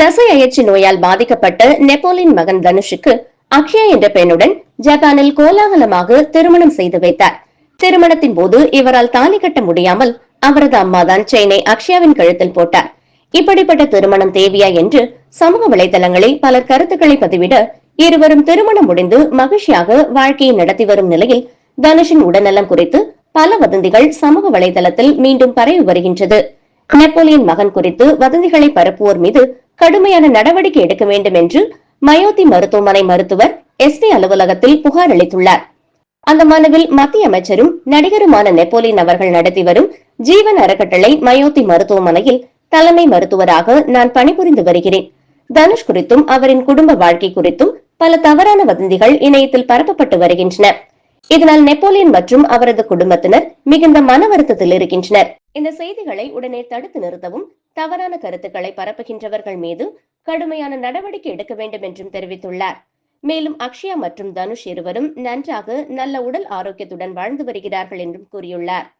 தசை அயற்சி நோயால் பாதிக்கப்பட்ட நெப்போலியன் மகன் தனுஷுக்கு அக்ஷயா என்ற பெண்ணுடன் ஜப்பானில் கோலாகலமாக திருமணம் செய்து வைத்தார். திருமணத்தின் போது இவரால் தாலி கட்ட முடியாமல் அவரது அம்மாதான் செயினை அக்ஷயாவின் கழுத்தில் போட்டார். இப்படிப்பட்ட திருமணம் தேவையா என்று சமூக வலைதளங்களில் பலர் கருத்துக்களை பதிவிட இருவரும் திருமணம் முடிந்து மகிழ்ச்சியாக வாழ்க்கையை நடத்தி வரும் நிலையில் தனுஷின் உடல்நலம் குறித்து பல வதந்திகள் சமூக வலைதளத்தில் மீண்டும் பரவி வருகின்றது. நெப்போலியன் மகன் குறித்து வதந்திகளை பரப்புவோர் மீது கடுமையான நடவடிக்கை எடுக்க வேண்டும் என்று மயோத்தி மருத்துவமனை மருத்துவர் எஸ்பி அலுவலகத்தில் புகார் அளித்துள்ளார். அந்த மனுவில் மத்திய அமைச்சரும் நடிகருமான நெப்போலியன் அவர்கள் நடத்தி வரும் ஜீவன் அறக்கட்டளை மயோத்தி மருத்துவமனையில் தலைமை மருத்துவராக நான் பணிபுரிந்து வருகிறேன். தனுஷ் குறித்தும் அவரின் குடும்ப வாழ்க்கை குறித்தும் பல தவறான வதந்திகள் இணையத்தில் பரப்பப்பட்டு வருகின்றன. இதனால் நெப்போலியன் மற்றும் அவரது குடும்பத்தினர் மிகுந்த மன வருத்தத்தில் இருக்கின்றனர். இந்த செய்திகளை உடனே தடுத்து நிறுத்தவும் தவறான கருத்துக்களை பரப்புகின்றவர்கள் மீது கடுமையான நடவடிக்கை எடுக்க வேண்டும் என்றும் தெரிவித்துள்ளார். மேலும் அக்ஷயா மற்றும் தனுஷ் இருவரும் நன்றாக நல்ல உடல் ஆரோக்கியத்துடன் வாழ்ந்து வருகிறார்கள் என்றும் கூறியுள்ளார்.